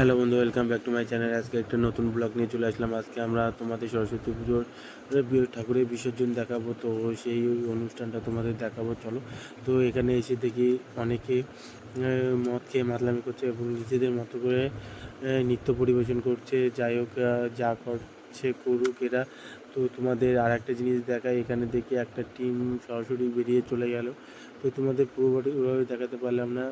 Hello বন্ধু welcome back to my channel আজকে একটা নতুন ব্লগ নিয়ে চলে আসলাম। আজকে আমরা তোমাদের সরস্বতী পুজোর ঠাকুরের বিসর্জন দেখাবো। তো সেই অনুষ্ঠানটা তোমাদের দেখাবো, চলো। তো এখানে এসে দেখি অনেকে মদ খেয়ে মাতলামি করছে এবং নিজেদের মতো করে নৃত্য পরিবেশন করছে। যাই হোক যা যা করছে করুক এরা। তো তোমাদের আর একটা জিনিস দেখায় এখানে দেখি একটা টিম সরাসরি বেরিয়ে চলে গেল। তো তোমাদের পুরোপুরিভাবে দেখাতে পারলাম না।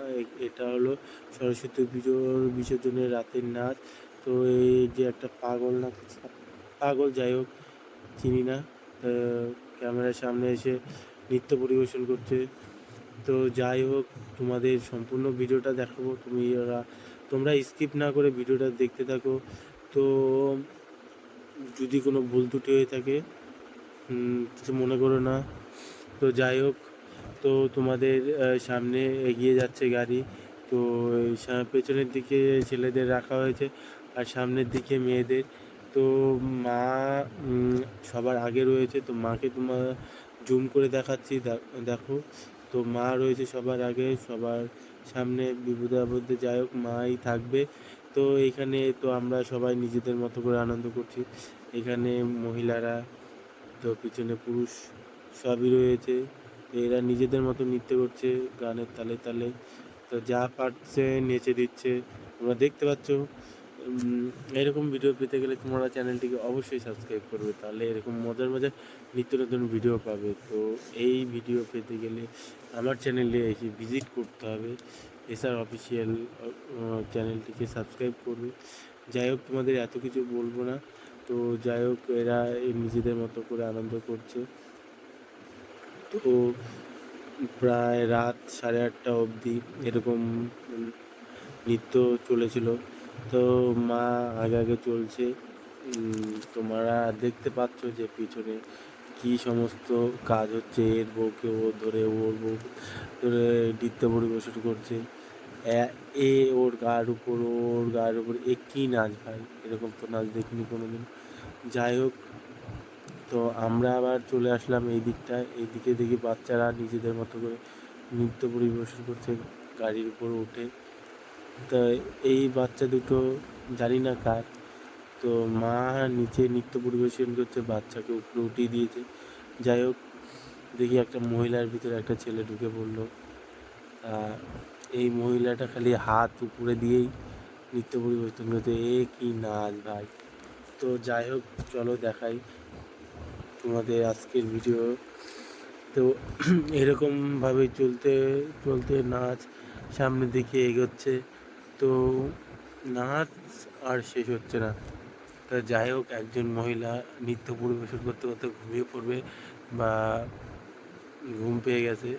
এটা হলো সরস্বতী পুজোর বিসর্জনের রাতের নাচ। তো এই যে একটা পাগল নাচ পাগল যাই হোক, চিনি না। ক্যামেরার সামনে এসে নৃত্য পরিবেশন করছে। তো যাই হোক, তোমাদের সম্পূর্ণ ভিডিওটা দেখাবো। তুমি তোমরা স্কিপ না করে ভিডিওটা দেখতে থাকো। তো যদি কোনো ভুল ত্রুটি হয়ে থাকে কিছু মনে করো না। তো যাই হোক, তো তোমাদের সামনে এগিয়ে যাচ্ছে গাড়ি। তো পেছনের দিকে ছেলেদের রাখা হয়েছে আর সামনের দিকে মেয়েদের। তো মা সবার আগে রয়েছে। তো মাকে তোমার জুম করে দেখাচ্ছি। দেখো, তো মা রয়েছে সবার আগে। সবার সামনে বিপদে আপদে যাই হোক, মাই থাকবে। তো এখানে তো আমরা সবাই নিজেদের মতো করে আনন্দ করছি। এখানে মহিলারা, তো পিছনে পুরুষ সবই রয়েছে। এরা নিজেদের মতো নৃত্য করছে গানের তালে তালে। তো যা পারছে নেচে দিচ্ছে, তোমরা দেখতে পাচ্ছ। এরকম ভিডিও পেতে গেলে তোমরা চ্যানেলটিকে অবশ্যই সাবস্ক্রাইব করবে, তাহলে এরকম মজার মজার নিত্য নতুন ভিডিও পাবে। তো এই ভিডিও পেতে গেলে আমার চ্যানেলে এসে ভিজিট করতে হবে। এসআর অফিসিয়াল চ্যানেলটিকে সাবস্ক্রাইব করবে। যাই হোক, তোমাদের এত কিছু বলব না। তো যাই হোক, এরা নিজেদের মতো করে আনন্দ করছে। তো প্রায় রাত সাড়ে আটটা অবধি এরকম নৃত্য চলেছিল। তো মা আগে আগে চলছে। তোমরা দেখতে পাচ্ছ যে পিছনে কি সমস্ত কাজ হচ্ছে। এর বউকে ও ধরে, ওর বউ ধরে নৃত্য পরিবেশন করছে। এ- ওর গার উপর, ওর গায়ের উপর, এ কী নাচ ভাই? এরকম তো নাচ দেখিনি কোনো দিন যাই হোক, তো আমরা আবার চলে আসলাম এই দিকটায়। এই দিকে দেখি বাচ্চারা নিজেদের মতো করে নৃত্য পরিবেশন করছে গাড়ির উপর উঠে। তো এই বাচ্চা দুটো জানি না কার। তো মা নিচে নৃত্য পরিবেশন করছে, বাচ্চাকে উপরে উঠিয়ে দিয়েছে। যাই হোক, দেখি একটা মহিলার ভিতরে একটা ছেলে ঢুকে পড়ল। এই মহিলাটা খালি হাত উপরে দিয়েই নৃত্য পরিবেশন করছে। এ কি নাচ ভাই। তো যাই হোক, চলো দেখাই তোমাদের আজকের ভিডিও তো এরকমভাবে চলতে চলতে নাচ সামনের দিকে এগোচ্ছে। তো নাচ আর শেষ হচ্ছে না। তা যাই হোক, একজন মহিলা নৃত্য পরিবেশন করতে করতে ঘুমিয়ে পড়বে বা ঘুম পেয়ে গেছে।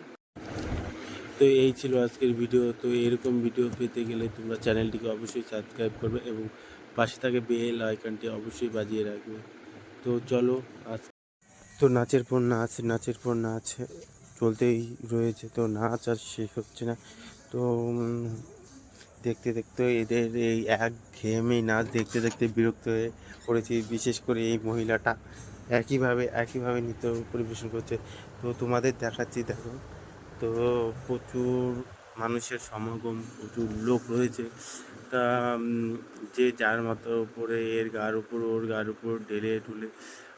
তো এই ছিল আজকের ভিডিও তো এরকম ভিডিও পেতে গেলে তোমরা চ্যানেলটিকে অবশ্যই সাবস্ক্রাইব করবে এবং পাশে থাকে বেল আইকনটি অবশ্যই বাজিয়ে রাখবে। তো চলো আজ তো নাচের পর নাচ, নাচের পর নাচ চলতেই রয়েছে। তো নাচ আর শেষ হচ্ছে না। তো দেখতে দেখতে এদের এই এক ঘেয়েমেই নাচ দেখতে দেখতে বিরক্ত হয়ে পড়েছি। বিশেষ করে এই মহিলাটা। একইভাবে একইভাবে নৃত্য পরিবেশন করছে। তো তোমাদের দেখাচ্ছি, দেখো। তো প্রচুর মানুষের সমাগম, প্রচুর লোক রয়েছে। তা যে যার মতো উপরে এর গার উপর, ওর গার উপর ঢেলে ঢুলে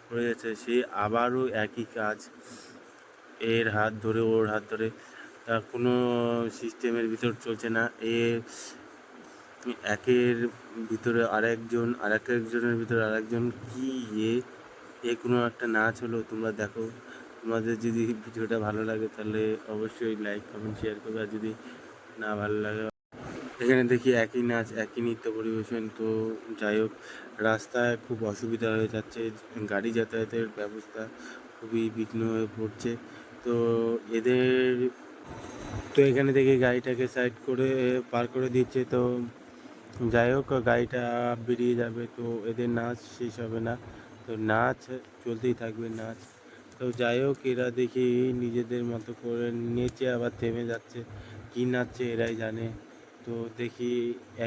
পড়ে গেছে সে আবারও একই কাজ। এর হাত ধরে, ওর হাত ধরে। তা, কোনো সিস্টেমের ভিতর চলছে না। এ, একের ভিতরে আরেকজন আর এক একজনের ভিতরে আরেকজন, কি এ? এ কোনো একটা নাচ হলো, তোমরা দেখো। তোমাদের যদি ভিডিওটা ভালো লাগে তাহলে অবশ্যই লাইক কমেন্ট শেয়ার করবে। আর যদি না ভালো লাগে, এখানে দেখি একই নাচ, একই নৃত্য পরিবেশন। তো যাই হোক, রাস্তায় খুব অসুবিধা হয়ে যাচ্ছে। গাড়ি যাতায়াতের ব্যবস্থা খুবই বিঘ্ন হয়ে পড়ছে। তো এদের, তো এখানে দেখি গাড়িটাকে সাইড করে পার করে দিচ্ছে। তো যাই হোক, গাড়িটা বেরিয়ে যাবে। তো এদের নাচ শেষ হবে না। তো নাচ চলতেই থাকবে, নাচ। তো যাই হোক এরা দেখি নিজেদের মতো করে নেচে আবার থেমে যাচ্ছে। কী নাচছে এরাই জানে। তো দেখি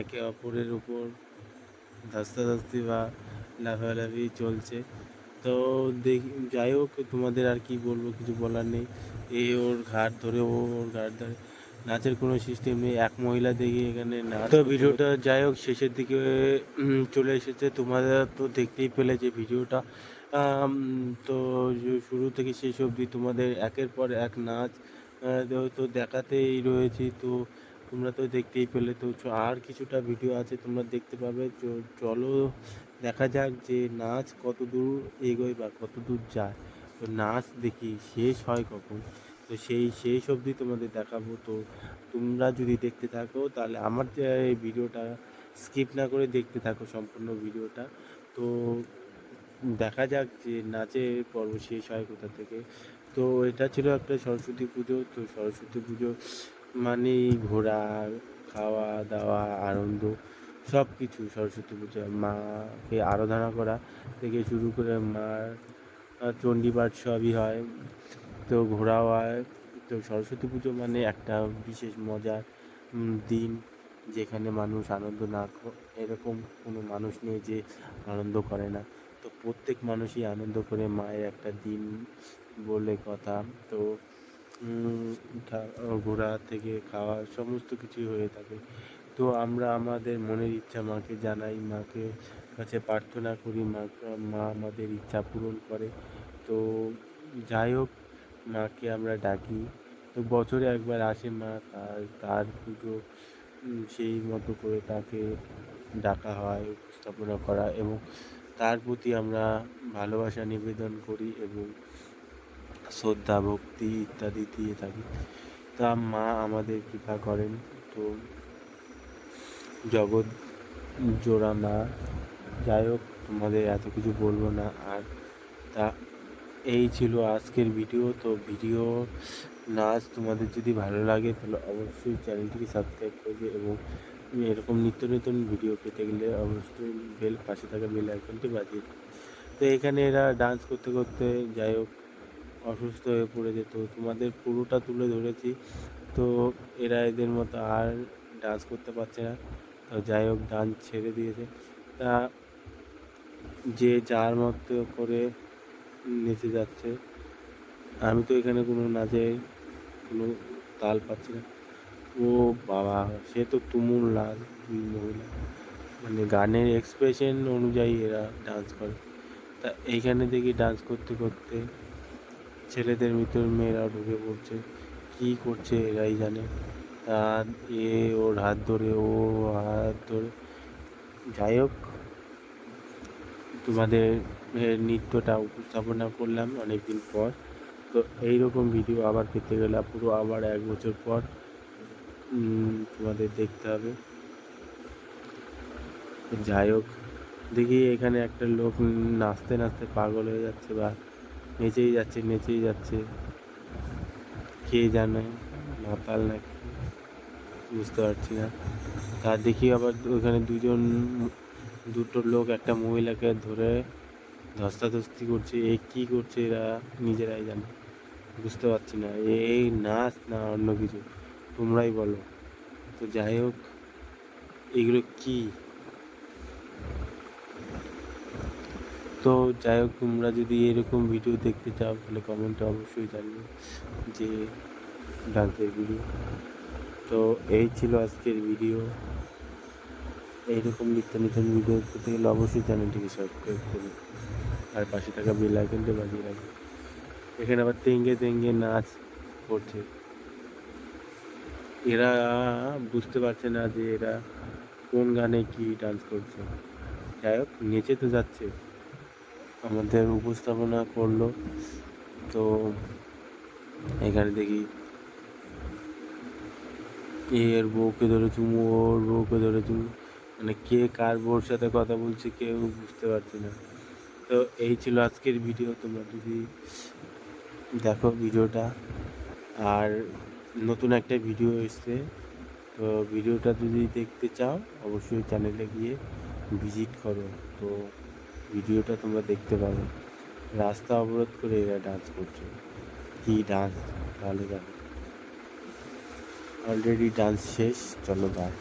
একে অপরের উপর ধাস্তাধাস্তি বা লাফালাফি চলছে। তো দেখি যাই হোক তোমাদের আর কি বলব কিছু বলার নেই। এ ওর ঘাট ধরে ও ওর ঘাট ধরে। নাচের কোনো সিস্টেম নেই এক মহিলা দেখি এখানে নাচ তো ভিডিওটা যাই হোক শেষের দিকে চলে এসেছে। তোমাদের তো দেখতেই পেলে যে ভিডিওটা। তো শুরু থেকে শেষ অবধি তোমাদের একের পর এক নাচ তো- দেখাতেই রয়েছি, তো তোমরা তো দেখতেই পেলে, তো আর কিছুটা ভিডিও আছে তোমরা দেখতে পাবে চলো দেখা যাক যে নাচ কত দূর এগোয় বা কত দূর যায়। তো নাচ দেখি শেষ হয় কখন, তো সেই শেষ অবধি তোমাদের দেখাবো, তো তোমরা যদি দেখতে থাকো তাহলে আমার এই ভিডিওটা, স্কিপ না করে দেখতে থাকো সম্পূর্ণ ভিডিওটা, তো দেখা যাক যে নাচের পর্ব শেষ হয় কোথা থেকে। তো এটা ছিল একটা সরস্বতী পুজো। তো সরস্বতী পুজো মানেই ঘোরা, খাওয়া দাওয়া, আনন্দ সব কিছু সরস্বতী পুজো। মাকে আরাধনা করা থেকে শুরু করে মার চণ্ডীপাঠ সবই হয়। তো ঘোরাও হয়। তো সরস্বতী পুজো মানে একটা বিশেষ মজার দিন যেখানে মানুষ আনন্দ না এরকম কোনো মানুষ নেই যে আনন্দ করে না। তো প্রত্যেক মানুষই আনন্দ করে মায়ের একটা দিন বলে কথা। তো ঘোরা থেকে খাওয়া সমস্ত কিছুই হয়ে থাকে। তো আমরা আমাদের মনের ইচ্ছা মাকে জানাই, মাকে কাছে প্রার্থনা করি, মা মা আমাদের ইচ্ছা পূরণ করে। তো যাই হোক, মাকে আমরা ডাকি। তো বছরে একবার আসে মা, তার তার পুজো সেই মতো করে তাকে ডাকা হয়, উপস্থাপনা করা এবং তার প্রতি আমরা ভালোবাসা নিবেদন করি এবং শ্রদ্ধা, ভক্তি ইত্যাদি দিয়ে থাকি। তা মা আমাদের কৃপা করেন। তো জগৎ জোড়া মা, যাই হোক, তোমাদের এত কিছু বলব না। আর তা এই ছিল আজকের ভিডিও। তো ভিডিও নাচ তোমাদের যদি ভালো লাগে, তাহলে অবশ্যই চ্যানেলটিকে সাবস্ক্রাইব করবে এবং এরকম নিত্য নতুন ভিডিও পেতে গেলে অবশ্যই বেল পাশে থাকা বেল আইকনটি বাজিয়ে তো এখানে এরা ডান্স করতে করতে যাই হোক, অসুস্থ হয়ে পড়ে যেত, তোমাদের পুরোটা তুলে ধরেছি। তো এরা এদের মতো আর ডান্স করতে পারছে না। তো যাই হোক ডান্স ছেড়ে দিয়েছে। তা যে যার মতো করে নেচে যাচ্ছে, আমি তো এখানে কোনো নাচের কোনো তাল পাচ্ছি না। ও বাবা, সে তো তুমুল লাল দুই মহিলা। মানে গানের এক্সপ্রেশন অনুযায়ী এরা ডান্স করে। তা এইখানে দেখি ডান্স করতে করতে ছেলেদের ভিতর মেয়েরা ঢুকে পড়ছে। কী করছে এরাই জানে। আর এ ওর হাত ধরে, ও হাত ধরে। যাই হোক, তোমাদের নৃত্যটা উপস্থাপনা করলাম অনেকদিন পর। তো এইরকম ভিডিও আবার পেতে গেলে পুরো আবার এক বছর পর তোমাদের দেখতে হবে। যাই হোক, দেখি এখানে একটা লোক নাচতে নাচতে পাগল হয়ে যাচ্ছে বা নেচেই যাচ্ছে নেচেই যাচ্ছে। কে জানে, মাতাল নাকি? বুঝতে পারছি না। তার দেখি আবার ওখানে দুজন, দুটো লোক, একটা মহিলাকে ধরে ধস্তাধস্তি করছে। এ কী করছে এরা নিজেরাই জানে, বুঝতে পারছি না। এই নাচ না অন্য কিছু? তোমরাই বলো। তো যাই হোক, এগুলো কি? তো যাই হোক, তোমরা যদি এরকম ভিডিও দেখতে চাও, তাহলে কমেন্টে অবশ্যই জানিও যে ডান্সের ভিডিও তো এই ছিল আজকের ভিডিও এইরকম নিত্য নতুন ভিডিও পেতে গেলে অবশ্যই চ্যানেলটিকে সাবস্ক্রাইব করুন আর পাশে থাকা বেল আইকনটা বাজিয়ে রাখুন এখানে আবার তেঙ্গে তেঙ্গে নাচ করছে। এরা বুঝতে পারছে না যে এরা কোন গানে কি ডান্স করছে। যাই হোক, নেচে তো যাচ্ছে। আমাদের উপস্থাপনা করল। তো এখানে দেখি এর বউকে ধরে চুমু, ওর বউকে ধরে চুমু। মানে কে কার বউর সাথে কথা বলছে কেউ বুঝতে পারছে না। তো এই ছিল আজকের ভিডিও। তোমরা যদি দেখো ভিডিওটা, আর নতুন একটা ভিডিও এসছে। তো ভিডিওটা যদি দেখতে চাও, অবশ্যই চ্যানেলে গিয়ে ভিজিট করো। তো ভিডিওটা তোমরা দেখতে পাবে। রাস্তা অবরোধ করে এরা ডান্স করছে। কী ডান্স ভালো দেখো অলরেডি ডান্স শেষ, চলো বাই